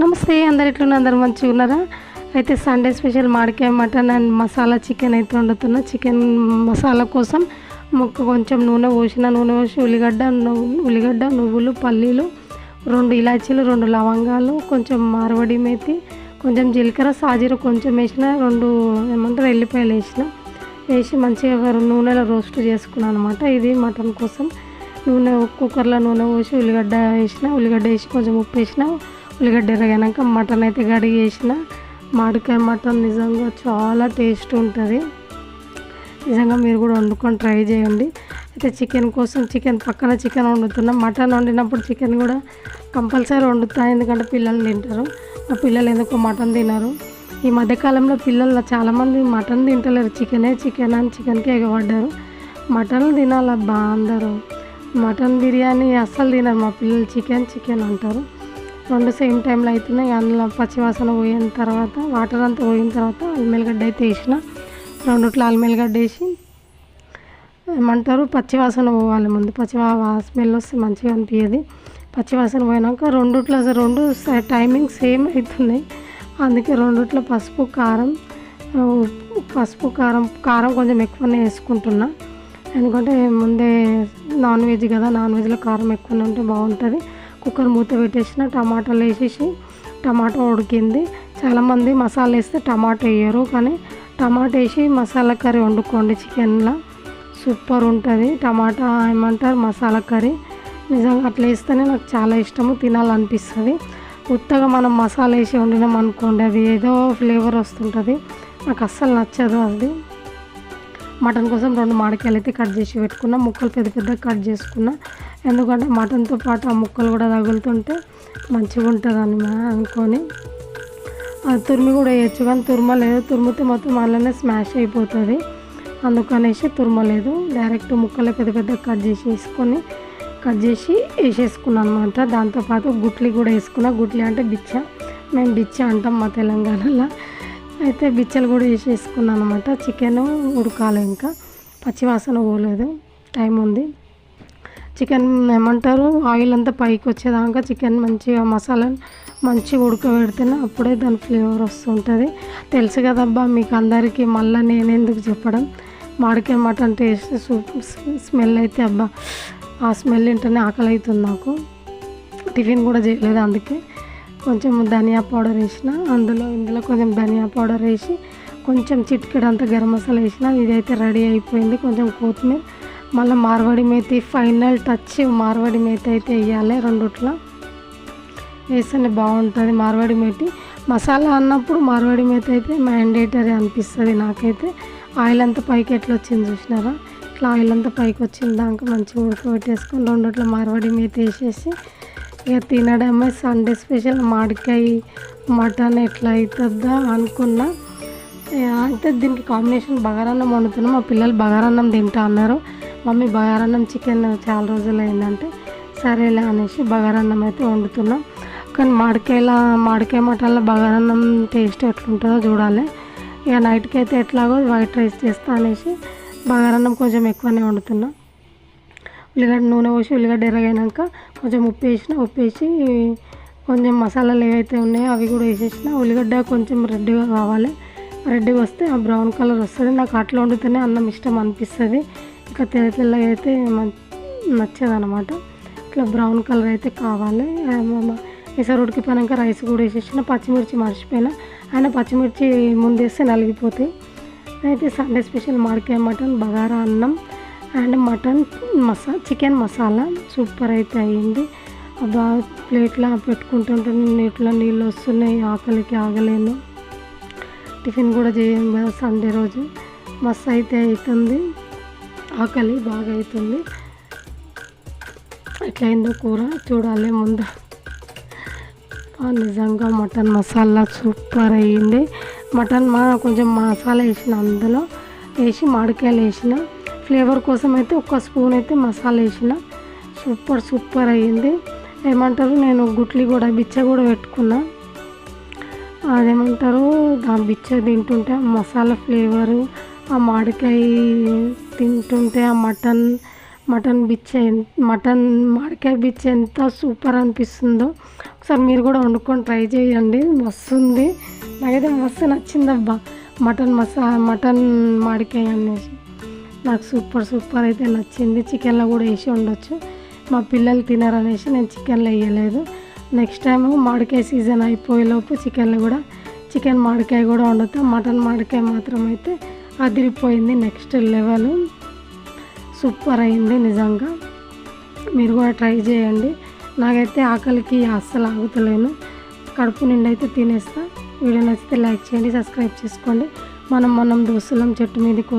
నమస్తే అందరు ఎట్లున్న అందరు మంచిగా ఉన్నారా? అయితే సండే స్పెషల్ మాడికాయ మటన్ అండ్ మసాలా చికెన్ అయితే వండుతున్నా. చికెన్ మసాలా కోసం ముక్క కొంచెం నూనె పోసిన నూనె పోసి ఉల్లిగడ్డ ఉల్లిగడ్డ నువ్వులు పల్లీలు రెండు ఇలాచీలు రెండు లవంగాలు కొంచెం మార్వడి మేతి కొంచెం జీలకర్ర సాజీర కొంచెం వేసిన రెండు ఏమంటారు ఎల్లిపాయలు వేసిన వేసి మంచిగా నూనెలో రోస్ట్ చేసుకున్నాను అనమాట ఇది మటన్ కోసం. నూనె కుక్కర్లో నూనె పోసి ఉల్లిగడ్డ వేసిన ఉల్లిగడ్డ వేసి కొంచెం ఉప్పు వేసిన ఉల్లిగడ్డ ఎరగాక మటన్ అయితే గడిగి వేసిన మామిడికాయ మటన్ నిజంగా చాలా టేస్ట్ ఉంటుంది. నిజంగా మీరు కూడా వండుకొని ట్రై చేయండి. అయితే చికెన్ కోసం చికెన్ పక్కన చికెన్ వండుతున్నాం. మటన్ వండినప్పుడు చికెన్ కూడా కంపల్సరీ వండుతా ఎందుకంటే పిల్లలు తింటారు. మా పిల్లలు ఎందుకో మటన్ తినరు? ఈ మధ్యకాలంలో పిల్లలు చాలామంది మటన్ తింటలేరు. చికెనే చికెన్ అని చికెన్కే ఎగబడ్డారు. మటన్ తినాలబ్బా అందరూ. మటన్ బిర్యానీ అస్సలు తినరు మా పిల్లలు. చికెన్ చికెన్ అంటారు. రెండు సేమ్ టైంలో అవుతున్నాయి అందులో పచ్చివాసన పోయిన తర్వాత వాటర్ అంతా పోయిన తర్వాత అల్మెల్లిగడ్డ అయితే వేసిన. రెండుట్లో అల్మెల్లిగడ్డ వేసి ఏమంటారు పచ్చివాసన పోవాలి ముందు. పచ్చి స్మెల్ వస్తే మంచిగా అనిపించేది పచ్చివాసన పోయినాక రెండుట్లో రెండు టైమింగ్ సేమ్ అవుతున్నాయి అందుకే రెండుట్లో పసుపు కారం పసుపు కారం కారం కొంచెం ఎక్కువనే వేసుకుంటున్నా. ఎందుకంటే ముందే నాన్ వెజ్ కదా నాన్ వెజ్లో కారం ఎక్కువనే ఉంటే బాగుంటుంది. కుక్కర్ మూత పెట్టేసిన టమాటాలు వేసేసి టమాటా ఉడికింది. చాలామంది మసాలా వేస్తే టమాటా వేయరు కానీ టమాటా వేసి మసాలా కర్రీ వండుకోండి చికెన్లో. సూపర్ ఉంటుంది. టమాటా ఏమంటారు? మసాలా కర్రీ. నిజంగా అట్లా వేస్తేనే నాకు చాలా ఇష్టము తినాలనిపిస్తుంది. ఉత్తగా మనం మసాలా వేసి వండినాం అనుకోండి అది ఏదో ఫ్లేవర్ వస్తుంటుంది. నాకు అస్సలు నచ్చదు అది. మటన్ కోసం రెండు మామిడికాయలు అయితే కట్ చేసి పెట్టుకున్నా ముక్కలు పెద్ద పెద్ద కట్ చేసుకున్నా ఎందుకంటే మటన్తో పాటు ఆ ముక్కలు కూడా తగులుతుంటే మంచిగా ఉంటుంది అని అనుకొని. అది తురిమి కూడా వేయచ్చు కానీ తురమలేదు. తురిమితే మొత్తం అలానే స్మాష్ అయిపోతుంది. అందుకనేసి తురమలేదు. డైరెక్ట్ ముక్కలు పెద్ద పెద్ద కట్ చేసి వేసుకొని కట్ చేసి వేసేసుకున్నాను అనమాట దాంతోపాటు గుట్లి కూడా వేసుకున్నా. గుట్లి అంటే బిచ్చ. మేము బిచ్చ అంటాం మా తెలంగాణలో. అయితే బిచ్చలు కూడా వేసేసుకున్నాను అనమాట చికెన్ ఉడకాలి ఇంకా. పచ్చివాసన పోలేదు. టైం ఉంది. చికెన్ ఏమంటారు? ఆయిల్ అంతా పైకి వచ్చేదాకా చికెన్ మంచిగా మసాలా మంచిగా ఉడకబెడితేనే అప్పుడే దాని ఫ్లేవర్ వస్తుంటుంది. తెలుసు కదబ్బా మీకు అందరికీ మళ్ళీ నేను ఎందుకు చెప్పడం? మామిడికాయ మటన్ టేస్ట్ సూప్ స్మెల్ అయితే అబ్బా ఆ స్మెల్ ఏంటనే ఆకలి అవుతుంది నాకు. టిఫిన్ కూడా చేయలేదు అందుకే. కొంచెం ధనియా పౌడర్ వేసిన అందులో ఇందులో కొంచెం ధనియా పౌడర్ వేసి కొంచెం చిటికెడంత గరం మసాలా వేసిన ఇదైతే రెడీ అయిపోయింది. కొంచెం కొత్తిమీర మళ్ళీ మార్వాడి మేతి ఫైనల్ టచ్ మార్వాడి మేతి అయితే వేయాలి రెండుట్లో. వేస్తేనే బాగుంటుంది మార్వాడి మేతి. మసాలా అన్నప్పుడు మార్వాడి మేతి అయితే మ్యాండేటరీ అనిపిస్తుంది నాకైతే. ఆయిల్ అంతా పైకి ఎట్లా వచ్చింది చూసినారా? ఇట్లా ఆయిల్ అంతా పైకి వచ్చిన దాకా మంచిగా ఉడకబెట్టేసుకొని రెండుట్ల మార్వాడి మేతి వేసేసి ఇక తినడమే సండే స్పెషల్ మాడికాయ మటన్ ఎట్లా అవుతుందా అనుకున్నా. అయితే దీనికి కాంబినేషన్ బగారన్నం వండుతున్నాం. మా పిల్లలు బగారన్నం తింటా అన్నారు. మమ్మీ బగారన్నం చికెన్ చాలా రోజులు అయిందంటే సరేలే అనేసి బగారన్నం అయితే వండుతున్నాం. కానీ మాడికాయల మాడికాయ మటన్లో బగారన్నం టేస్ట్ ఎట్లుంటుందో చూడాలి. ఇక నైట్కి అయితే ఎట్లాగో వైట్ రైస్ చేస్తా అనేసి బగారన్నం కొంచెం ఎక్కువనే వండుతున్నా. ఉల్లిగడ్డ నూనె పోసి ఉల్లిగడ్డ ఎరగైనాక కొంచెం ఉప్పు వేసిన ఉప్పు వేసి కొంచెం మసాలాలు ఏవైతే ఉన్నాయో అవి కూడా వేసేసిన. ఉల్లిగడ్డ కొంచెం రెడ్గా కావాలి. రెడ్గా వస్తే ఆ బ్రౌన్ కలర్ వస్తుంది. నాకు అట్లా వండితేనే అన్నం ఇష్టం అనిపిస్తుంది. ఇంకా తెల్ల తెల్లగా అయితే నచ్చదు అనమాట ఇట్లా బ్రౌన్ కలర్ అయితే కావాలి. ఈసారి ఉడికిపోయాక రైస్ కూడా వేసేసిన పచ్చిమిర్చి మర్చిపోయినా. ఆయన పచ్చిమిర్చి ముందేస్తే నలిగిపోతాయి. అయితే సండే స్పెషల్ మాడికాయ మటన్ బగారా అన్నం అండ్ మటన్ మసా చికెన్ మసాలా. సూపర్ అయితే అయ్యింది. బాగా ప్లేట్లో పెట్టుకుంటుంటే నీటిలో నీళ్ళు వస్తున్నాయి ఆకలికి ఆగలేను. టిఫిన్ కూడా చేయం కదా సండే రోజు. మస్తు అయితే అవుతుంది. ఆకలి బాగా అవుతుంది ఎట్లయిందో కూర చూడాలి ముందు. నిజంగా మటన్ మసాలా సూపర్ అయ్యింది. మటన్ మా కొంచెం మసాలా వేసిన అందులో వేసి మామిడికాయలు వేసిన. ఫ్లేవర్ కోసం అయితే ఒక స్పూన్ అయితే మసాలా వేసిన. సూపర్ సూపర్ అయ్యింది. ఏమంటారు? నేను గుట్లి కూడా బిచ్చ కూడా పెట్టుకున్నా. అదేమంటారు? దాని బిచ్చ తింటుంటే మసాలా ఫ్లేవరు ఆ మామిడికాయ తింటుంటే ఆ మటన్ మటన్ బిచ్చ మటన్ మామిడికాయ బిచ్చ ఎంత సూపర్ అనిపిస్తుందో. ఒకసారి మీరు కూడా వండుకొని ట్రై చేయండి. మస్తు ఉంది నాకైతే మస్తు నచ్చిందబ్బా మటన్ మసా మటన్ మామిడికాయ అనేసి. నాకు సూపర్ సూపర్ అయితే నచ్చింది. చికెన్లో కూడా వేసి ఉండొచ్చు మా పిల్లలు తినరనేసి నేను చికెన్లో వేయలేదు. నెక్స్ట్ టైం మామిడికాయ సీజన్ అయిపోయేలోపు చికెన్లో కూడా చికెన్ మామిడికాయ కూడా వండుతాం. మటన్ మామిడికాయ మాత్రం అయితే అదిరిపోయింది నెక్స్ట్ లెవెల్. సూపర్ అయింది నిజంగా. మీరు కూడా ట్రై చేయండి. నాకైతే ఆకలికి అస్సలు ఆగుతలేను. కడుపు నిండా అయితే తినేస్తా. వీడియో నచ్చితే లైక్ చేయండి సబ్స్క్రైబ్ చేసుకోండి. మనం మనం దోస్తులం చెట్టు మీదకి